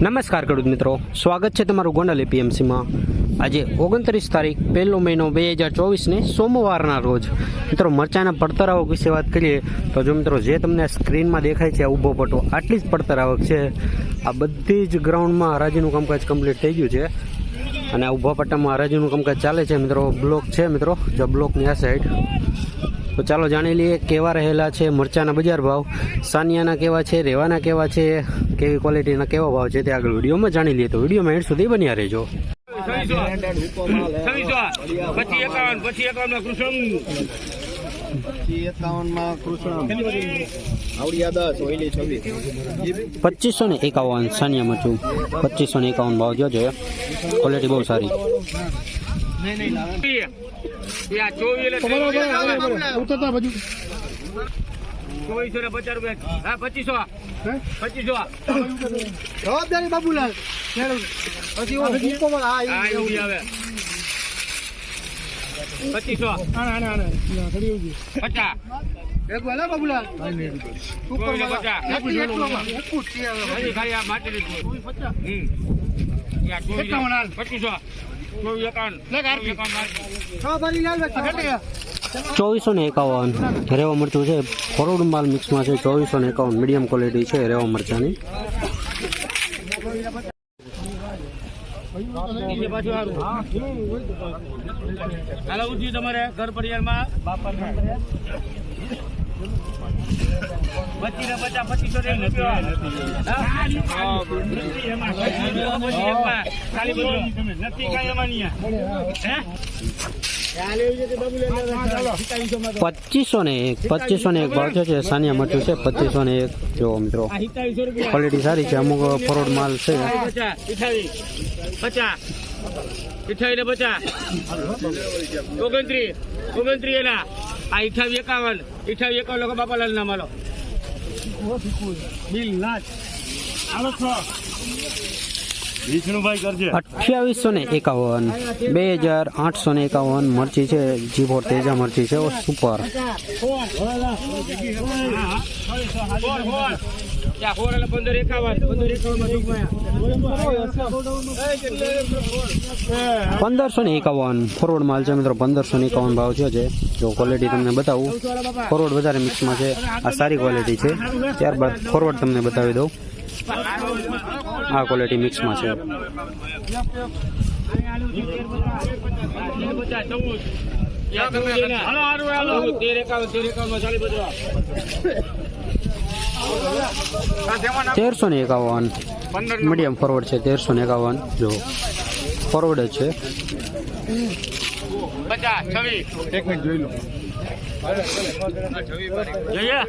નમસ્કાર ખેડૂત મિત્રો. સ્વાગત છે તમારું ગોંડલ એપીએમસીમાં. આજે ઓગણત્રીસ તારીખ, પહેલો મહિનો બે હજાર ચોવીસને સોમવારના રોજ. મિત્રો, મરચાના પડતરાવક વિશે વાત કરીએ તો જો મિત્રો, જે તમને સ્ક્રીનમાં દેખાય છે, આ ઊભો પટ્ટો આટલી જ પડતરાવક છે. આ બધી જ ગ્રાઉન્ડમાં હરાજીનું કામકાજ કમ્પ્લીટ થઈ ગયું છે. અને આ ઊભા પટ્ટામાં હરાજીનું કામકાજ ચાલે છે, મિત્રો. બ્લોક છે, મિત્રો. જો બ્લોકની આ સાઈડ તો ચાલો જાણી લઈએ કેવા રહેલા છે મરચાના બજાર ભાવ. સાનિયાના કેવા છે, રેવાના કેવા છે, કેવી ક્વોલિટીના કેવા ભાવ છે તે આગળ વિડીયોમાં જાણી લઈએ. તો વિડીયોમાં એન્ડ સુધી બન્યા રહેજો. પછી પચીસો ને એકાવન સાનિયા મરચું. પચીસો ને એકાવન ભાવ જોજો ક્વોલિટી બહુ સારી. યા ચોવીસ એટલે ચોવીસો ને પચાસ રૂપિયા. હા પચીસો પચીસો જવાબદારી બાબુલાલ. પછી આવે. પચીસો પચાસ. બાબુલાલ. પચાસ. પચીસો. ચોવીસ ને એકાવન રેવા મરચું છે. ફરોડ માલ મિક્સમાં છે. ચોવીસો ને એકાવન મીડિયમ ક્વોલિટી છે રેવા મરચાની. તમારે ઘર પરિવારમાં પચીસ ને પચાસ પચીસો ને એક? પચીસ એમાં. ખાલી બધું. નથી કાંઈ એમાં હે? પચીસો ને એક ભાવ છે સાનિયા મરચું છે પચીસો ને એક. જો મિત્રો ક્વોલિટી સારી છે અમુક ફરોડ માલ છે. પચાસ પચાસ. ઓગણત્રીસ ઓગણત્રીસ એના. આ અઠાવીસ એકાવન અઠાવીસ એકાવન લોકો બાપાલાલ ના માલો બિલ નાચ આવો છો. અઠ્યાવીસો ને એકાવન. બે હજાર આઠસો ને એકાવન મરચી છે, જીભોર તેજા મરચી છે સુપર. પંદરસો ને એકાવન. ફોરવર્ડ માલ છે મિત્રો, પંદરસો ને એકાવન ભાવ છે જે જો ક્વોલિટી તમને બતાવું. ફોરવર્ડ વધારે મિક્સમાં છે. આ સારી ક્વોલિટી છે. ત્યારબાદ ફોરવર્ડ તમને બતાવી દઉં. આ ક્વોલિટી મિક્સમાં છે. તેરસો ને એકાવન. મીડિયમ ફોરવર્ડ છે તેરસો ને એકાવન. જો ફોરવર્ડ જ છે. પચાસ છવ્વીસ. એક મિનિટ જોઈ લો. જોઈએ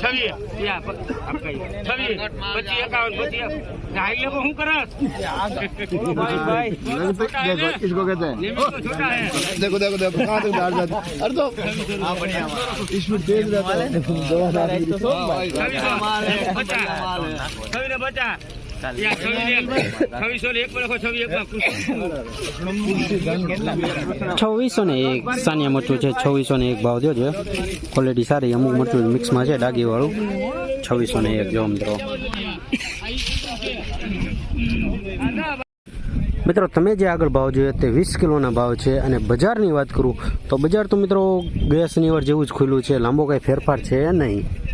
છવ્વીસ યા, પ- આપ કહીએ. છવ્વીસ પચીસ એકાવન પચીસ હાઈ લેવો શું કરસ देखो इसको कहते हैं लिमिट तो छोटा है देखो देखो देखो कहाँ तक डाल जाते अरे तो स्पीड तेज रहता है दवा डाल दी। છવ્વીસો પચાસ છવ્વીસ ને એક. સાનિયા મરચું છે છવ્વીસો ને એક ભાવ દો છે. ક્વોલિટી સારી અમુક મરચું મિક્સમાં છે ડાગીવાળું. છવ્વીસો ને એક જો મિત્રો. મિત્રો તમે જે આગળ ભાવ જોયો તે વીસ કિલોના ભાવ છે અને બજારની વાત કરું તો બજાર તો મિત્રો ગયા શનિવાર જેવું જ ખુલ્લું છે લાંબો કાંઈ ફેરફાર છે નહીં.